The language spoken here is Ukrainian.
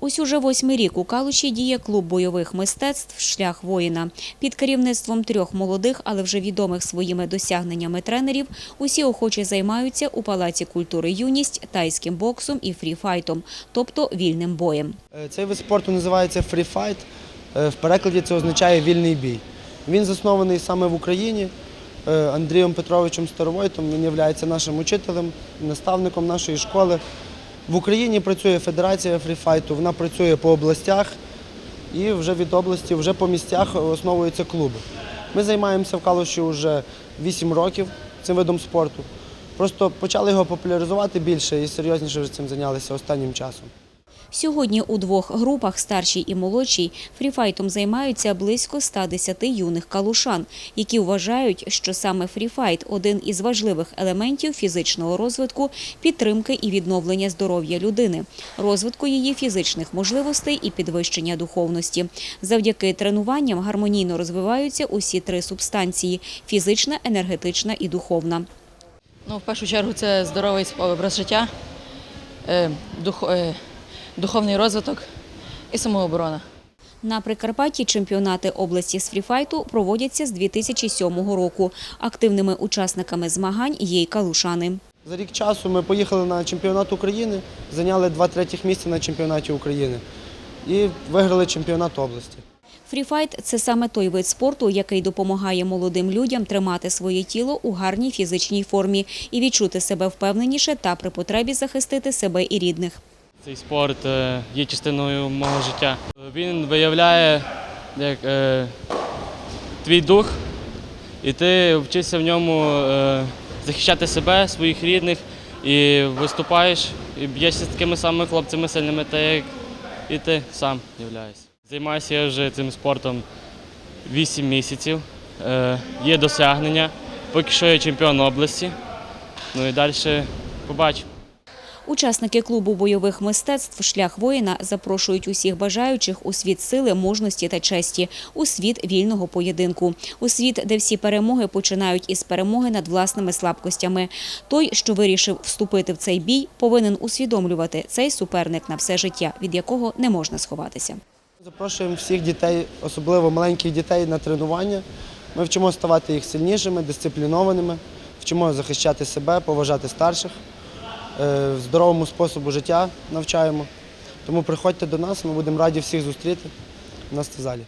Ось уже восьмий рік у Калуші діє клуб бойових мистецтв Шлях воїна. Під керівництвом трьох молодих, але вже відомих своїми досягненнями тренерів, усі охочі займаються у Палаці культури юність тайським боксом і фріфайтом, тобто вільним боєм. Е, Цей вид спорту називається Fight. Е, В перекладі це означає вільний бій. Він заснований саме в Україні е, Андрієм Петровичем Старовойтом. Він є нашим учителем, наставником нашої школи. В Україні працює Федерація фріфайту, вона працює по областях і вже від області, вже по місцях основуються клуби. Ми займаємося в Калуші вже 8 років цим видом спорту. Просто почали його популяризувати більше і серйозніше вже цим зайнялися останнім часом. Сьогодні у двох групах, старшій і молодшій, фріфайтом займаються близько 110 юних калушан, які вважають, що саме фріфайт – один із важливих елементів фізичного розвитку, підтримки і відновлення здоров'я людини, розвитку її фізичних можливостей і підвищення духовності. Завдяки тренуванням гармонійно розвиваються усі три субстанції – фізична, енергетична і духовна. Ну, в першу чергу це здоровий образ життя, е, дух, е, духовний розвиток і самооборона. На Прикарпатті чемпіонати області з фріфайту проводяться з 2007 року. Активними учасниками змагань є й калушани. За рік часу ми поїхали на чемпіонат України, зайняли два третіх місця на чемпіонаті України і виграли чемпіонат області. Фріфайт – це саме той вид спорту, який допомагає молодим людям тримати своє тіло у гарній фізичній формі і відчути себе впевненіше та при потребі захистити себе і рідних. Цей спорт е, є частиною мого життя. Він виявляє як, е, твій дух, і ти вчишся в ньому е, захищати себе, своїх рідних, і виступаєш, і б'єшся з такими самими хлопцями сильними, так як і ти сам являєшся. Займаюся я вже цим спортом 8 місяців. Е, є досягнення. Поки що я чемпіон області. Ну і далі побачимо. Учасники клубу бойових мистецтв «Шлях воїна» запрошують усіх бажаючих у світ сили, мужності та честі, у світ вільного поєдинку, у світ, де всі перемоги починають із перемоги над власними слабкостями. Той, що вирішив вступити в цей бій, повинен усвідомлювати цей суперник на все життя, від якого не можна сховатися. Запрошуємо всіх дітей, особливо маленьких дітей, на тренування. Ми вчимо ставати їх сильнішими, дисциплінованими, вчимо захищати себе, поважати старших, здоровому способу життя навчаємо. Тому приходьте до нас, ми будемо раді всіх зустріти у нас в залі.